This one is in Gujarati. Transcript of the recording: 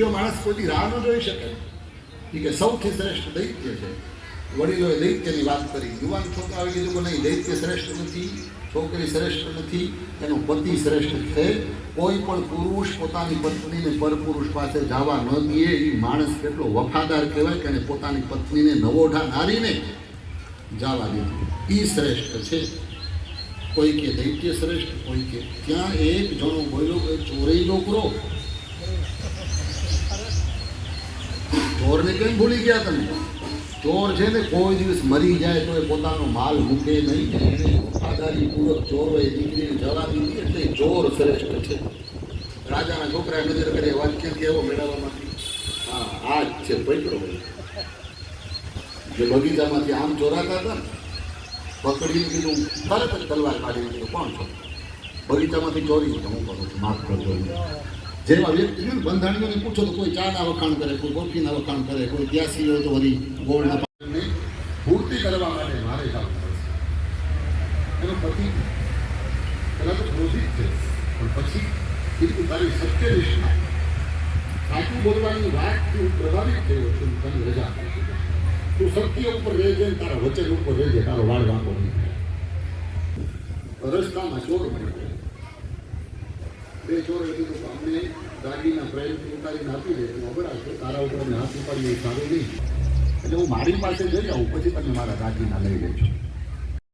ભૂખ્યો માણસ કોઈ રાહ ન જોઈ શકે, એ કે સૌથી શ્રેષ્ઠ દૈત્ય છે. વડીલોએ દૈત્યની વાત કરી, યુવાન છોકરાઓએ કીધું કે નહીં, દૈત્ય શ્રેષ્ઠ નથી, છોકરી શ્રેષ્ઠ નથી, એનો પતિ શ્રેષ્ઠ છે. કોઈ પણ પુરુષ પોતાની પત્નીને પરપુરુષ પાસે જવા ન દે, એ માણસ કેટલો વફાદાર કહેવાય કે એને પોતાની પત્નીને નવોઢા નારીને જવા દીધું એ શ્રેષ્ઠ છે. કોઈ કે દૈત્ય શ્રેષ્ઠ, કોઈ કે ત્યાં એક જણો બોલ્યો કે ચોરી ડોકરો ચોરને કેમ ભૂલી ગયા તમે? ચોર છે ને કોઈ દિવસ મરી જાય તો એ પોતાનો માલ મૂકે નહીં ને પૂર્વક ચોરોએ દીકરીને જવા દીધી એટલે ચોર શ્રેષ્ઠ છે. રાજાના છોકરા નજર કરી વાક્યથી કેવો મેળવવામાંથી હા, આ જ છે પૈકરો જે બગીચામાંથી આમ ચોરાતા હતા ને, પકડીને કીધું, તરત જ તલવાર કાઢી કીધું કોણ છો? બગીચામાંથી ચોરી હું કરું છું, માફ કરજો. જેવા વ્યક્તિ બંધાણીઓને પૂછો તો કોઈ ચાના વખાણ કરે, કોઈ કોફીના વખાણ કરે, કોઈ ત્યાસી હોય તો વળી ગોળના પાણીને પૂર્તિ કરવા માટે મારે જવું પડશે એનો પતિ પહેલાં તો ક્રોધિત છે, પણ પછી કીધું તારી સત્યનિષ્ઠા સાચું બોલવાની વાતથી હું પ્રભાવિત થયો છું તને રજા તું સત્ય ઉપર રહેજે તારા વચન ઉપર રહેજે તારો વાળ વાંકો નહીં રસ્તામાં ચોર મળી ગયો બે ચોર કીધું અમને ગાડીના પ્રાઇવેટ ઉતારીને આપી દે તો અબરા છે. તારા ઉપર હાથ ઉપાડીએ સારું નહીં. એટલે હું મારી પાસે જઈ આવું, પછી તમે મારા ગાડીના લઈ લેજો.